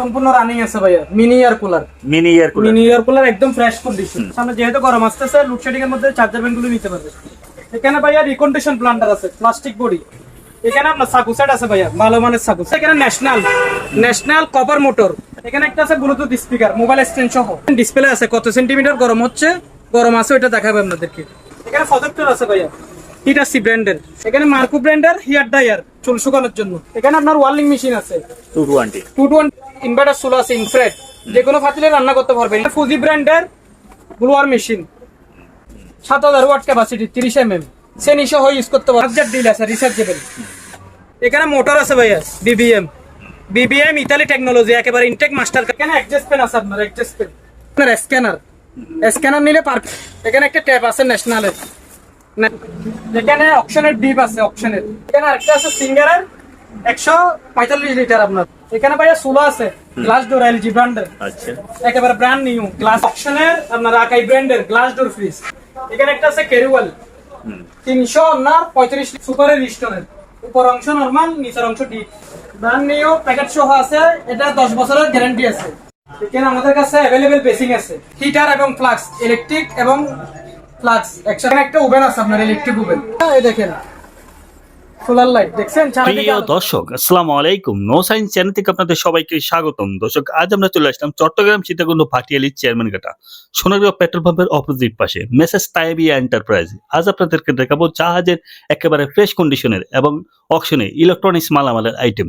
সম্পূর্ণ রানিং আছে ভাইয়া। Mini air cooler mini air cooler mini air cooler একদম ফ্রেশ কন্ডিশন সামনে যেহেতু গরম আসতেছে লোডশেডিং এর মধ্যে চার্জার নিতে পারবে। এখানে ভাইয়া রিকন্ডিশন প্লান্টার আছে প্লাস্টিক বডি এখানে আপনার সাকু সেট আছে ভাইয়া ভালো মানের সাকু এখানে ন্যাশনাল ন্যাশনাল কপার মোটর এখানে একটা আছে ব্লুটুথ স্পিকার মোবাইল স্ট্যান্ড সহ। ডিসপ্লে আছে কত সেন্টিমিটার গরম হচ্ছে গরম আছে ওটা দেখাবে আপনাদেরকে। এখানে প্রজেক্টর আছে ভাইয়া হিটাসি ব্র্যান্ডের এখানে মার্কো ব্র্যান্ডের হিয়ার ডায়ার চুল শুকানোর জন্য। এখানে আপনার ওয়ার্লিং মেশিন আছে। Two twenty two two inverter solo আছে ইনফ্রেড যে কোনো ফাতিলে রান্না করতে পারবেন। ফুজি ব্র্যান্ডের ব্লুয়ার মেশিন সাত হাজার ওয়াট ক্যাপাসিটি তিরিশ এম এম সেনি সহ ইউজ করতে পারবেন। চার্জার ডিল আছে রিচার্জেবল এখানে মোটর আছে ভাইয়া বিবিএম বিবিএম ইতালি টেকনোলজি একেবারে ইনটেক মাস্টার এখানে অ্যাডজাস্ট পেন আছে আপনার অ্যাডজাস্ট পেন আপনার স্ক্যানার স্ক্যানার নিলে পার এখানে একটা ট্যাপ আছে ন্যাশনালের এখানে অপশনের ডিপ আছে অপশনের এখানে আরেকটা আছে সিঙ্গারের একশো পঁয়তাল্লিশ লিটার আপনার। এখানে ভাইয়া সোলো আছে গ্লাস ডোর এলজি ব্র্যান্ডের আচ্ছা। একেবারে ব্র্যান্ড নিউ গ্লাস অপশনের আপনার আকাই ব্র্যান্ডের গ্লাস ডোর ফ্রিজ এখানে একটা আছে ক্যারিওয়াল তিনশো আপনার পঁয়ত্রিশ সুপারের স্টোনের উপর অংশ নর্মাল নিচের অংশ ডিপ ব্র্যান্ড নিউ প্যাকেট সহ আছে এটা দশ বছরের গ্যারান্টি আছে। এখানে আমাদের কাছে অ্যাভেলেবেল বেসিং আছে। হিটার এবং ফ্লাক্স ইলেকট্রিক এবং ফ্লাক্স একসাথে একটা ওভেন আছে আপনার ইলেকট্রিক ওভেন এই দেখেন সোলার লাইট দেখছেন চারিদিকে প্রিয় দর্শক আসসালামু আলাইকুম। নো সাইন্স চ্যানেল থেকে আপনাদের সবাইকে স্বাগতম। দর্শক আজ আমরা চলে আসলাম চট্টগ্রাম সীতাকুণ্ড চেয়ারম্যান ঘাটা সোনারগাঁও পেট্রোল পাম্পের অপোজিট পাশে মেসেজ তাইবিয়া এন্টারপ্রাইজ আজ আপনাদেরকে দেখাবো জাহাজের একেবারে ফ্রেশ কন্ডিশনের এবং অকশনে ইলেকট্রনিক্স মালামালের আইটেম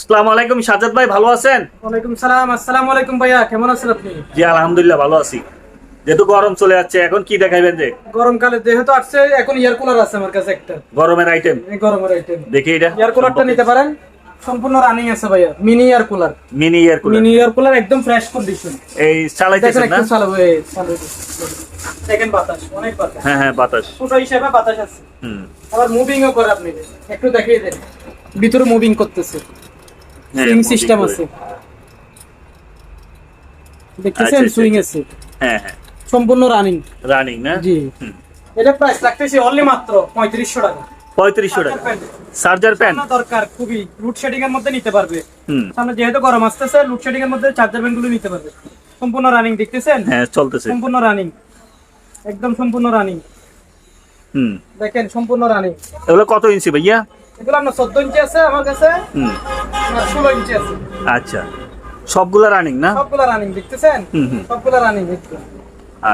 আসসালামু আলাইকুম সাজাদ ভাই ভালো আছেন? ওয়ালাইকুম সালাম আসসালামু আলাইকুম ভাইয়া কেমন আছেন আপনি? জি আলহামদুলিল্লাহ ভালো আছি। যেহেতু গরম চলে যাচ্ছে এখন কি দেখাইবেন যে? গরমকালে যেহেতু আসছে এখন এয়ার কুলার আছে আমার কাছে একটা। গরমের আইটেম গরমের আইটেম দেখি এটা এয়ার কুলারটা নিতে পারেন। সম্পূর্ণ রানিং আছে ভাইয়া mini air cooler mini air cooler mini air cooler একদম ফ্রেশ কন্ডিশন এই চালাইতেছেন না? একটু চালাবো এই চালাবো দেখেন বাতাস অনেক বাতাস। হ্যাঁ হ্যাঁ বাতাস। ছোট হিসেবে বাতাস আছে। হুম। আবার মুভিংও করে আপনি। একটু দেখিয়ে দেন। ভিতরে মুভিং করতেছে। সুইং সিস্টেম আছে। দেখতেছেন আচ্ছা, আচ্ছা, সুইং আছে। হ্যাঁ হ্যাঁ। সম্পূর্ণ রানিং রানিং না? জি। এটা প্রাইস লাগতেছে অনলি মাত্র পঁয়ত্রিশশো টাকা। পঁয়ত্রিশশো টাকা। চার্জার প্যান দরকার খুবই। রুট শেডিং এর মধ্যে নিতে পারবে। সামনে যেহেতু গরম আসতেছে রুট শেডিং এর মধ্যে চার্জার ব্যান্ডগুলো নিতে পারবে। সম্পূর্ণ রানিং দেখতেছেন? হ্যাঁ চলতেছে। সম্পূর্ণ রানিং একদম সম্পূর্ণ রানিং হুম। দেখেন সম্পূর্ণ রানিং এগুলো কত ইঞ্চি ভাইয়া? এগুলো আপনার চোদ্দ ইঞ্চি আছে আমার কাছে। ষোলো ইঞ্চি আছে। আচ্ছা। সবগুলা রানিং না? সবগুলো রানিং দেখতেছেন? হুম। রানিং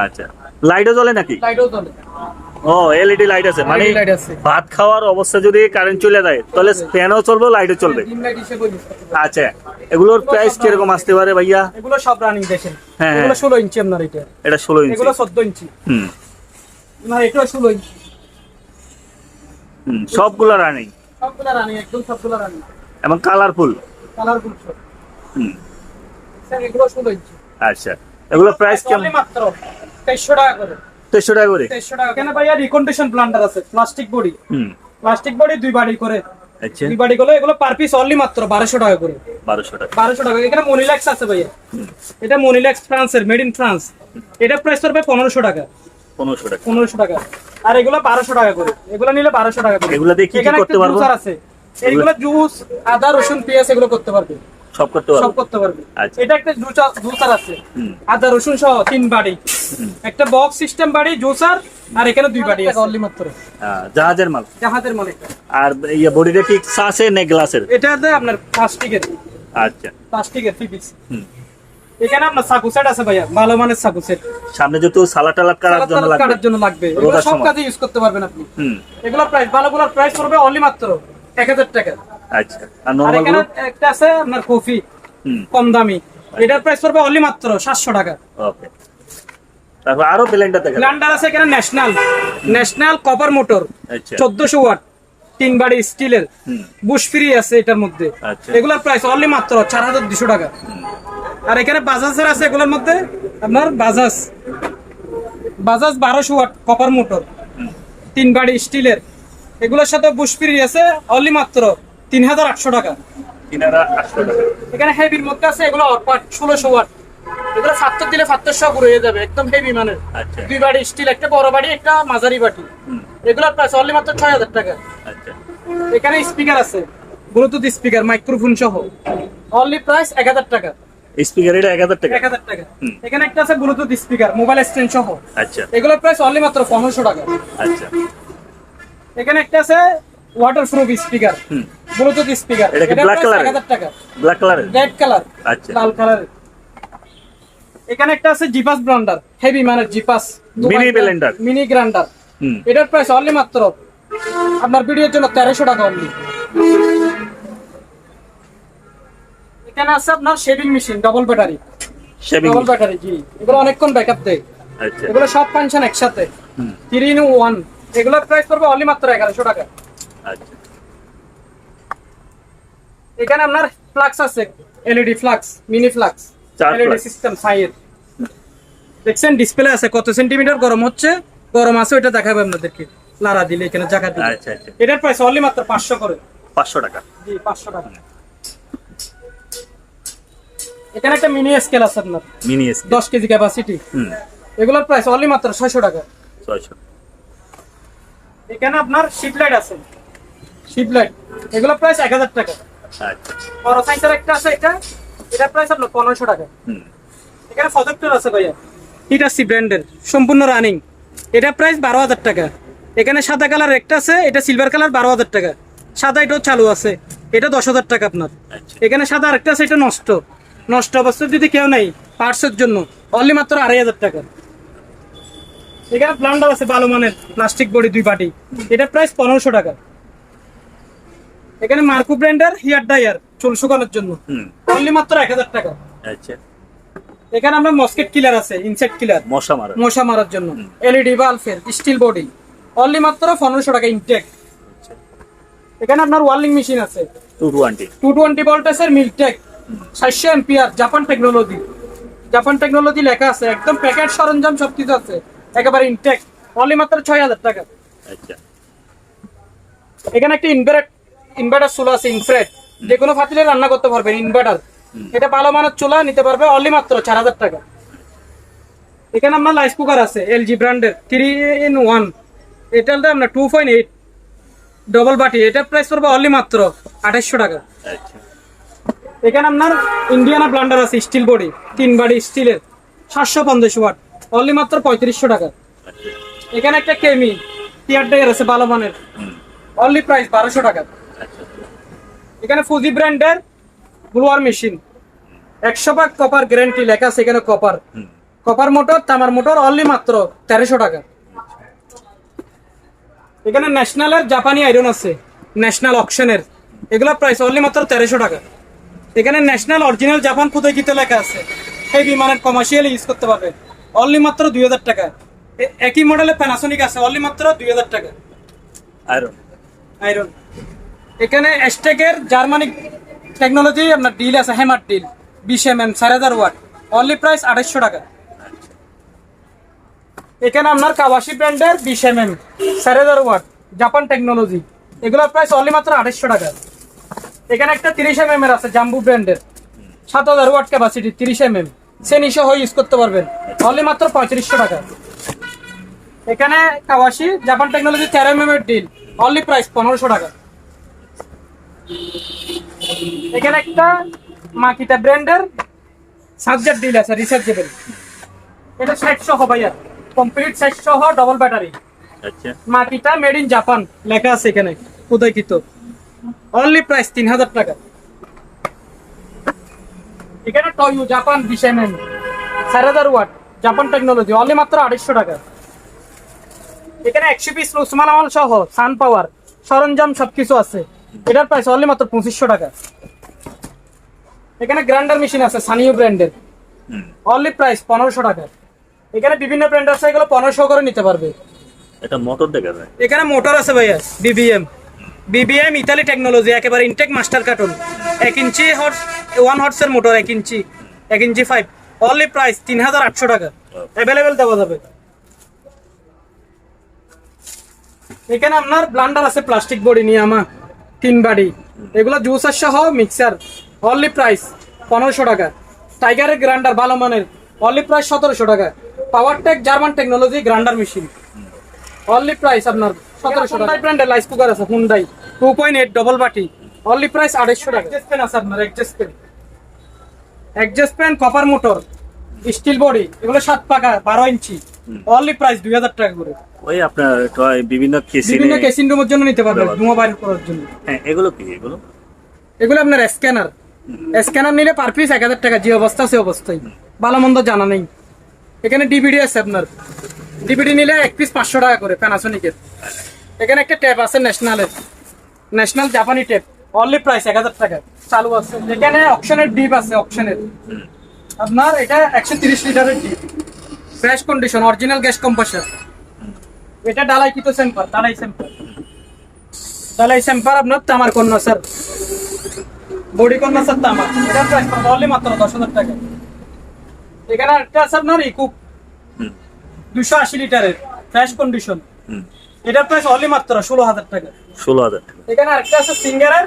আচ্ছা। লাইটও জ্বলে নাকি? লাইটও ও এলইডি লাইট আছে। মানে লাইট আছে। ভাত খাওয়ার অবস্থা যদি কারেন্ট চলে যায় তাহলে ফ্যানও চলবে লাইটও চলবে। করতে পারবেন। আচ্ছা। এগুলোর প্রাইস কীরকম আসতে পারে ভাইয়া? এগুলো সব রানিং দেখেন। হ্যাঁ, এগুলো হ্যাঁ। ইঞ্চি আপনার এটা। এটা ষোলো ইঞ্চি। এগুলো চোদ্দ ইঞ্চি। হুম। না এটাও ষোলো ইঞ্চি। হুম সবগুলো রানিং সবগুলো রানিং একদম সবগুলো রানিং। এবং কালারফুল কালারফুল হুম। স্যার এগুলো ইঞ্চি আচ্ছা। এগুলো প্রাইস কেমন? মাত্র টাকা করে। তেইশশো টাকা করে? তেইশশো টাকা। কেন ভাইয়া রিকন্ডিশন প্লান্টার আছে প্লাস্টিক বডি হুম। প্লাস্টিক বডি দুই বাড়ি করে। আচ্ছা। দুই বাড়ি করে এগুলো পার পিস অনলি মাত্র বারোশো টাকা করে। টাকা। এখানে মনিল্যাক্স আছে ভাইয়া। এটা মনিল্যাক্স ফ্রান্সের মেড ইন ফ্রান্স এটা প্রাইস পড়বে টাকা। পনেরোশো টাকা। পনেরোশো টাকা। আর এগুলো বারোশো টাকা করে। এগুলো নিলে বারোশো টাকা করে। এগুলো দিয়ে কি কি করতে পারব? আছে। এইগুলো জুস আদা রসুন পেঁয়াজ এগুলো করতে পারবে। সব করতে সব করতে পারবে। আচ্ছা। এটা একটা জুসার আছে। আদা রসুন সহ তিন বাড়ি একটা বক্স সিস্টেম বাড়ি জুসার আর এখানে দুই বাড়ি আছে। অনলি মাত্র। জাহাজের মাল? জাহাজের মনে আর ইয়ে বডিটা কি আছে না গ্লাসের? এটাতে আপনার প্লাস্টিকের। আচ্ছা। প্লাস্টিকের থ্রি পিস হুম। এখানে আপনার সাকু সেট আছে ভাইয়া ভালো মানের সাকু সেট সামনে যেহেতু সালাদ টালাদ করার জন্য লাগবে কাটার জন্য লাগবে। এগুলো সব কাজে ইউজ করতে পারবেন আপনি। এগুলো প্রাইস ভালোগুলোর প্রাইস পড়বে অনলি মাত্র এক হাজার টাকা। আচ্ছা আর আরগুলো? একটা আছে আপনার কফি কম দামি। এটার প্রাইস পড়বে অনলি মাত্র সাতশো টাকা। ওকে তারপর আরও ব্লেন্ডার দেখা ব্লান্ডার আছে এখানে ন্যাশনাল ন্যাশনাল কপার মোটর চোদ্দশো ওয়াট তিন বাড়ি স্টিলের হুম। বুশ ফ্রি আছে এটার মধ্যে। এগুলোর প্রাইস অনলি মাত্র চার হাজার দুশো টাকা। আর এখানে বাজাজের আছে এগুলোর মধ্যে আপনার বাজাজ বাজাজ বারোশো ওয়াট কপার মোটর তিন বাড়ি স্টিলের। এগুলোর সাথে বুশ ফ্রি আছে অনলি মাত্র তিন হাজার আটশো টাকা। এখানে হেভির মধ্যে আছে এগুলো ষোলোশো ওয়াট। এগুলো ফাত্তর দিলে ফাত্তর সব হয়ে যাবে একদম হেভি মানের। আচ্ছা। দুই বাড়ি স্টিল একটা বড় বাড়ি একটা মাঝারি বাটি এগুলোর প্রাইস অনলি মাত্র ছয় হাজার টাকা। আচ্ছা। এখানে স্পিকার আছে ব্লুটুথ স্পিকার মাইক্রোফোন সহ। অনলি প্রাইস এক হাজার টাকা। স্পিকার এটা এক হাজার টাকা। এক হাজার টাকা। এখানে একটা আছে ব্লুটুথ স্পিকার মোবাইল স্ট্যান্ড সহ। আচ্ছা। এগুলোর প্রাইস অনলি মাত্র পনেরোশো টাকা। আচ্ছা। এখানে একটা আছে water proof speaker Bluetooth speaker এটা টাকা। ব্ল্যাক কালারের রেড কালার আচ্ছা। লাল কালারের এখানে একটা আছে জিপাস ব্লান্ডার হেভি মানে Geepas Mini blender। Mini grinder এটার প্রাইস অনলি মাত্র আপনার ভিডিওর জন্য তেরোশো টাকা অনলি এখানে আছে আপনার shaving machine double battery shaving double battery জি। এগুলো অনেকক্ষণ ব্যাকআপ দেয়। আচ্ছা। এগুলো সব ফাংশন একসাথে। হুম। থ্রি ইন ওয়ান এগুলোর প্রাইস পড়বে অনলি মাত্র এগারোশো টাকা। আচ্ছা। এখানে আপনার ফ্লাক্স আছে LED flask mini flask LED system সাইয়ের দেখছেন ডিসপ্লে আছে কত সেন্টিমিটার গরম হচ্ছে গরম আছে ওইটা দেখাবে আপনাদেরকে। লারা দিলে এখানে জায়গা দিলে। আচ্ছা আচ্ছা। এটার প্রাইস অনলি মাত্র পাঁচশো করে। পাঁচশো টাকা। জি পাঁচশো টাকা। এখানে একটা মিনি স্কেল আছে আপনার। মিনি দশ কেজি ক্যাপাসিটি হুম। এগুলোর প্রাইস অনলি মাত্র ছয়শো টাকা। ছয়শো। এখানে আপনার শিপ লাইট আছে। শিপ লাইট এগুলোর প্রাইস এক হাজার টাকা। আচ্ছা। বড় সাইজের একটা আছে এটা এটার প্রাইস আপনার পনেরোশো টাকা। হুম। এখানে প্রজেক্টর আছে ভাইয়া। এটা সি ব্র্যান্ডের সম্পূর্ণ রানিং এটা প্রাইস বারো হাজার টাকা। এখানে সাদা কালার একটা আছে এটা সিলভার কালার বারো হাজার টাকা। সাদা এটাও চালু আছে এটা দশ হাজার টাকা আপনার। আচ্ছা। এখানে সাদা আরেকটা আছে এটা নষ্ট। নষ্ট অবস্থায় যদি কেউ নেই পার্টসের জন্য অনলি মাত্র আড়াই হাজার টাকা। এখানে প্লান্ডার আছে ভালো মানের প্লাস্টিক বডি দুই পাটি এটা প্রাইস পনেরোশো টাকা। এখানে মার্কো ব্র্যান্ডের হেয়ার ড্রায়ার চুল শুকানোর জন্য। হুম। অনলি মাত্র এক হাজার টাকা। আচ্ছা। এখানে আমরা মস্কেট কিলার আছে ইনসেক্ট কিলার মশা মারা মশা মারার জন্য। এলইডি বাল্বের স্টিল বডি অনলি মাত্র পনেরোশো টাকা ইনটেক এখানে আপনার ওয়ার্লিং মেশিন আছে। টু টোয়েন্টি টু টোয়েন্টি ভোল্টেজের মিলটেক সাতশো ampere Japan technology Japan technology লেখা আছে একদম প্যাকেট সরঞ্জাম সবকিছু আছে একেবারে ইনটেক অনলি মাত্র ছয় হাজার টাকা। আচ্ছা। এখানে একটা ইনভার্টার ইনভার্টার চুলা আছে ইনফ্রেড যে কোনো ফাতিলে রান্না করতে পারবেন ইনভার্টার এটা ভালো মানের চুলা নিতে পারবে অনলি মাত্র চার হাজার টাকা। এখানে আপনার রাইস কুকার আছে এলজি ব্র্যান্ডের থ্রি ইন ওয়ান এটাতে আপনার টু পয়েন্ট এইট ডবল বাটি এটার প্রাইস পড়বে অনলি মাত্র আঠাশশো টাকা। আচ্ছা। এখানে আপনার ইন্ডিয়ানা ব্লান্ডার আছে স্টিল বডি তিন বাড়ি স্টিলের সাতশো পঞ্চাশ ওয়াট অনলি মাত্র পঁয়ত্রিশশো টাকা। আচ্ছা। এখানে একটা কেমি টিয়ার ডেয়ার আছে ভালো মানের। অনলি প্রাইস বারোশো টাকা। এখানে ফুজি ব্র্যান্ডের ব্লুয়ার মেশিন একশো ভাগ কপার গ্যারান্টি লেখা আছে এখানে কপার কপার মোটর তামার মোটর অনলি মাত্র তেরোশো টাকা। এখানে ন্যাশনালের জাপানি আয়রন আছে ন্যাশনাল অকশনের এগুলো প্রাইস অনলি মাত্র তেরোশো টাকা। এখানে ন্যাশনাল অরিজিনাল জাপান খুদে গীতে লেখা আছে। সেই বিমানের কমার্শিয়াল ইউজ করতে পারবে। অনলি মাত্র দুই হাজার টাকা। একই মডেলের প্যানাসোনিক আছে অনলি মাত্র দুই হাজার টাকা। আয়রন আয়রন এখানে এস্টেকের জার্মানিক টেকনোলজি আপনার ডিল আছে হ্যামার ডিল বিশ এম এম চার হাজার ওয়াট অনলি প্রাইস আড়াইশো টাকা। এখানে আপনার কাওয়াশি ব্র্যান্ডের বিশ এম এম চার হাজার ওয়াট জাপান টেকনোলজি এগুলোর প্রাইস অনলি মাত্র আড়াইশো টাকা। এখানে একটা তিরিশ এম এম এর আছে জাম্বু ব্র্যান্ডের। সাত হাজার ওয়াট ক্যাপাসিটি তিরিশ এম এম সে নিশে হয়ে ইউজ করতে পারবেন। অনলি মাত্র পঁয়ত্রিশশো টাকা। এখানে কাওয়াশি জাপান টেকনোলজি তেরো এম এম এর ডিল অনলি প্রাইস পনেরোশো টাকা। এখানে একটা মাকিটা ব্র্যান্ডের সাবজেক্ট ডিল আছে রিচার্জেবল এটা ষাট সহ ভাইয়া। কমপ্লিট ষাট সহ ডবল ব্যাটারি আচ্ছা। মাকিটা মেড ইন জাপান লেখা আছে এখানে উদয়কিত। অনলি প্রাইস তিন হাজার টাকা। এখানে টয়ু জাপান বিশ এম এম চার হাজার ওয়াট জাপান টেকনোলজি অনলি মাত্র আড়াইশো টাকা। এখানে একশো পিস উসমান আমল সহ সান পাওয়ার সরঞ্জাম সবকিছু আছে। এটার প্রাইস অনলি মাত্র পঁচিশশো টাকা। এখানে গ্রাইন্ডার মেশিন আছে সানিও ব্র্যান্ডের অনলি প্রাইস পনেরোশো টাকা। এখানে বিভিন্ন ব্র্যান্ড আছে এগুলো পনেরোশো করে নিতে পারবে। এটা মোটর দেখা যায়। এখানে মোটর আছে ভাইয়া বিবিএম বিবিএম ইতালি টেকনোলজি একেবারে ইনটেক মাস্টার কার্টুন এক ইঞ্চি হর্স ওয়ান হর্সের মোটর এক ইঞ্চি এক ইঞ্চি ফাইভ অনলি প্রাইস তিন হাজার আটশো টাকা। অ্যাভেলেবেল দেওয়া যাবে। এখানে আপনার ব্লান্ডার আছে প্লাস্টিক বডি নিয়ে আমা তিন বাড়ি এগুলো জুসার সহ মিক্সার অনলি প্রাইস পনেরোশো টাকা। টাইগারের গ্রাইন্ডার ভালো মানের অনলি প্রাইস সতেরোশো টাকা। Power tech German technology grinder machine only price আপনার সতেরোশো টাকা। ব্র্যান্ডের লাইস কুকার আছে Hyundai two point eight double বাটি। অনলি প্রাইস আড়াইশো টাকা। আছে আপনার fan exhaust fan copper motor steel body এগুলো সাত পাকা বারো ইঞ্চি। অনলি প্রাইস দুই হাজার টাকা করে। ওই আপনার টয় বিভিন্ন কেসিনে বিভিন্ন কেসিং রুমের জন্য নিতে পারবেন। ধুমা বাইর করার জন্য। হ্যাঁ এগুলো কি এগুলো? এগুলো আপনার স্ক্যানার স্ক্যানার নিলে পার পিস এক হাজার টাকা যে অবস্থা সে অবস্থায় ভালো মন্দ জানা নেই। এখানে ডিভিডি আছে আপনার। ডিভিডি নিলে এক পিস পাঁচশো টাকা করে প্যানাসোনিকের এখানে একটা ট্যাপ আছে ন্যাশনালের ন্যাশনাল জাপানি ট্যাপ অনলি প্রাইস এক হাজার টাকা। চালু আছে। এখানে অপশনের ডিপ আছে অপশনের আপনার এটা একশো তিরিশ লিটারের deep fresh condition original gas compressor এটা ডালাই কিতো সেম্পার ডালাই সেম্পার ডালাই সেম্পার আপনার তামার কন্যা স্যার বডি কন্যা স্যার তামার। এটার প্রাইস পড়বে অনলি মাত্র দশ হাজার টাকা। এখানে একটা আছে আপনার ইকুপ দুশো আশি লিটারের ফ্রেশ কন্ডিশন এটার প্রাইস অনলি মাত্র ষোলো হাজার টাকা। ষোলো হাজার টাকা। এখানে আরেকটা আছে সিঙ্গারের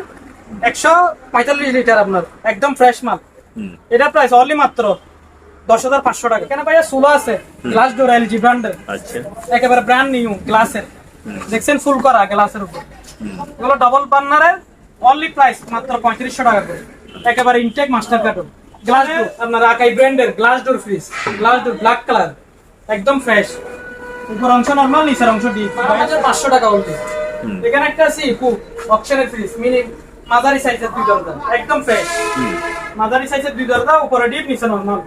একশো পঁয়তাল্লিশ লিটার আপনার একদম ফ্রেশ মাল। এটার প্রাইস অনলি মাত্র দশ হাজার পাঁচশো টাকা। ভাইয়া? সোলো আছে। গ্লাস ডোর এলজি ব্র্যান্ডের আচ্ছা। একেবারে ব্র্যান্ড নিউ গ্লাসের দেখছেন? ফুল করা গ্লাসের উপর। এগুলো ডবল বার্নারের অনলি প্রাইস মাত্র পঁয়ত্রিশশো টাকা করে। একেবারে intact master carton glass door আপনার আকাই ব্র্যান্ডের glass door fridge glass door black colour একদম ফ্রেশ উপর অংশ নর্মাল নিচের অংশ ডিপ পাঁচশো টাকা উল্টে এখানে একটা আছে ইকু অপশনের ফ্রিজ মিনি মাঝারি সাইজের দুই দরজা। একদম ফ্রেশ মাঝারি সাইজের দুই দরজা উপরে ডিপ নিচে নর্মাল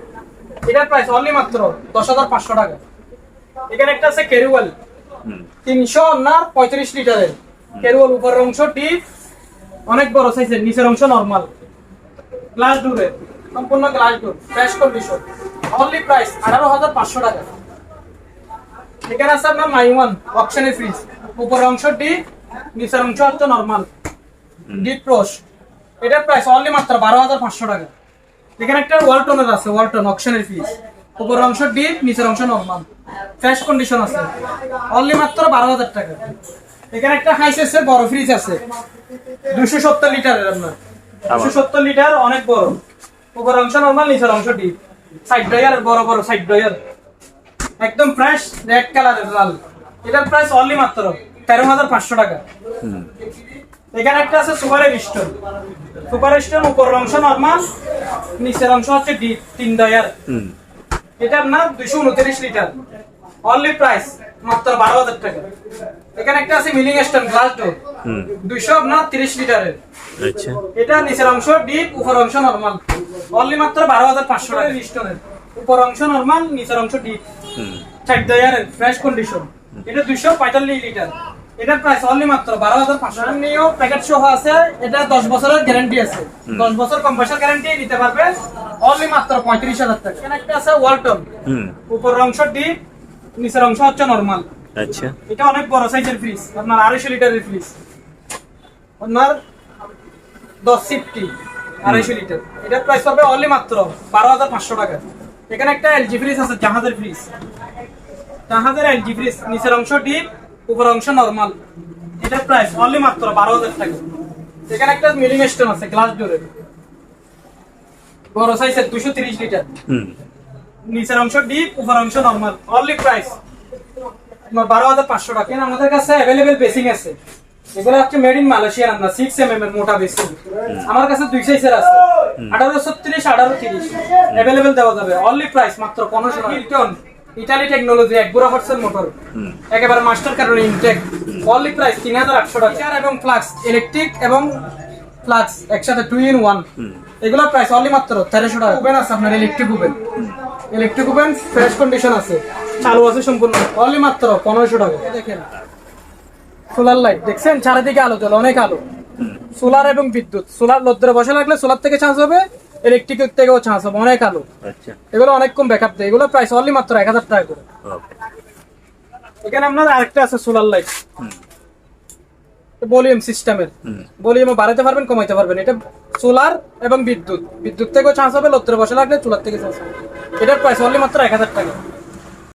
এটার প্রাইস অনলি মাত্র দশ হাজার পাঁচশো টাকা। এখানে একটা আছে কেরুয়াল। তিনশো না পঁয়ত্রিশ লিটারের। কেরুয়াল উপরের অংশ ডিপ অনেক বড় সাইজের নিচের অংশ নর্মাল গ্লাস ডোরের সম্পূর্ণ glass door fresh condition only price আঠারো হাজার পাঁচশো টাকা। এখানে আছে আপনার মাইওয়ান অপশনের ফ্রিজ উপরের অংশ ডিপ নিচের অংশ হচ্ছে নর্মাল ডিপ ক্রস এটার প্রাইস অনলি মাত্র বারো হাজার পাঁচশো টাকা। এখানে একটা ওয়ালটনের আছে ওয়ালটন অপশনের ফিস উপর অংশ ডিপ নিচের অংশ নর্মাল ফ্রেশ কন্ডিশন আছে। অনলি মাত্র বারো হাজার টাকা। এখানে একটা হাই সাইজের বড় ফ্রিজ আছে। দুশো সত্তর লিটারের আপনার। দুশো সত্তর লিটার অনেক বড়। উপর অংশ নর্মাল নিচের অংশ ডিপ সাইড ড্রয়ার বড় বড় সাইড ড্রয়ার একদম ফ্রেশ রেড কালারের লাল এটার প্রাইস অনলি মাত্র তেরো হাজার পাঁচশো টাকা। এখানে একটা আছে সুপার স্টোন। সুপার স্টোন উপরের অংশ নর্মাল নিচের অংশ হচ্ছে ডিপ তিন হুম। এটার নাম দুইশো উনত্রিশ লিটার। অনলি প্রাইস মাত্র বারো হাজার টাকা। এখানে একটা আছে মিলিং স্টোন গ্লাস ডোর দুইশো আপনার তিরিশ লিটারের। আচ্ছা। এটা নিচের অংশ ডিপ উপর অংশ নর্মাল অনলি মাত্র বারো হাজার পাঁচশো টাকা। স্টোনের উপর অংশ নর্মাল নিচের অংশ ডিপ হুম। চার ডয়ারের ফ্রেশ কন্ডিশন এটা দুইশো পঁয়তাল্লিশ লিটার। এটার প্রাইস অনলি মাত্র বারো হাজার পাঁচশো নিয়েও প্যাকেট সহ আছে এটা দশ বছরের গ্যারান্টি আছে। দশ বছর কম্পাসার গ্যারান্টি নিতে পারবে। অনলি মাত্র পঁয়ত্রিশ হাজার টাকা। এখানে একটা আছে ওয়ালটন হুম। উপরের অংশ ডিপ নিচের অংশ হচ্ছে নর্মাল আচ্ছা। এটা অনেক বড় সাইজের ফ্রিজ আপনার আড়াইশো লিটারের ফ্রিজ আপনার দশ সিফটি আড়াইশো লিটার। এটার প্রাইস পাবে অনলি মাত্র বারো হাজার পাঁচশো টাকা। এখানে একটা এলজি ফ্রিজ আছে জাহাজের ফ্রিজ জাহাজের এলজি ফ্রিজ নিচের অংশ ডিপ উপর অংশ নর্মাল এটার প্রাইস অনলি মাত্র বারো হাজার টাকা। এখানে একটা মিলিং স্টোন আছে গ্লাস ডোরের বড় সাইজের দুশো তিরিশ লিটার হুম। নিচের অংশ ডিপ উপর অংশ নর্মাল অনলি প্রাইস বারো হাজার পাঁচশো টাকা। আমাদের কাছে অ্যাভেলেবেল বেসিং আছে। এগুলো হচ্ছে মেড ইন মালয়েশিয়ার আমরা সিক্স এম এম এর মোটা বেসিং আমার কাছে দুই সাইজের আছে। আঠারো ছত্রিশ আঠারো তিরিশ। অ্যাভেলেবেল দেওয়া যাবে। অনলি প্রাইস মাত্র পনেরোশো হিলটন ইটালি টেকনোলজি এক বুড়া হটসের মোটর একেবারে মাস্টার কার্ডের ইনটেক অনলি প্রাইস তিন হাজার আটশো টাকা। এবং ফ্লাক্স ইলেকট্রিক এবং ফ্লাক্স একসাথে টু ইন ওয়ান এগুলোর প্রাইস অনলি মাত্র তেরোশো টাকা। ওভেন আছে আপনার electric oven electric oven fresh condition আছে। চালু আছে সম্পূর্ণ। অনলি মাত্র পনেরোশো টাকা। দেখেন। সোলার লাইট দেখছেন? চারিদিকে আলো জ্বলে অনেক আলো। সোলার এবং বিদ্যুৎ। সোলার লোদ্রে বসে রাখলে সোলার থেকে চার্জ হবে। ইলেকট্রিক থেকেও চান্স হবে অনেক আলো। আচ্ছা। এগুলো অনেক কম ব্যাকআপ দেয়। এগুলো প্রাইস অনলি মাত্র এক হাজার টাকা করে। এখানে আপনার আরেকটা আছে সোলার লাইট ভলিউম সিস্টেমের ভলিউমও বাড়াতে পারবেন কমাইতে পারবেন। এটা সোলার এবং বিদ্যুৎ। বিদ্যুৎ থেকেও চান্স হবে লোত্রে বসে লাগলে চুলার থেকে চান্স হবে। এটার প্রাইস অনলি মাত্র এক হাজার টাকা।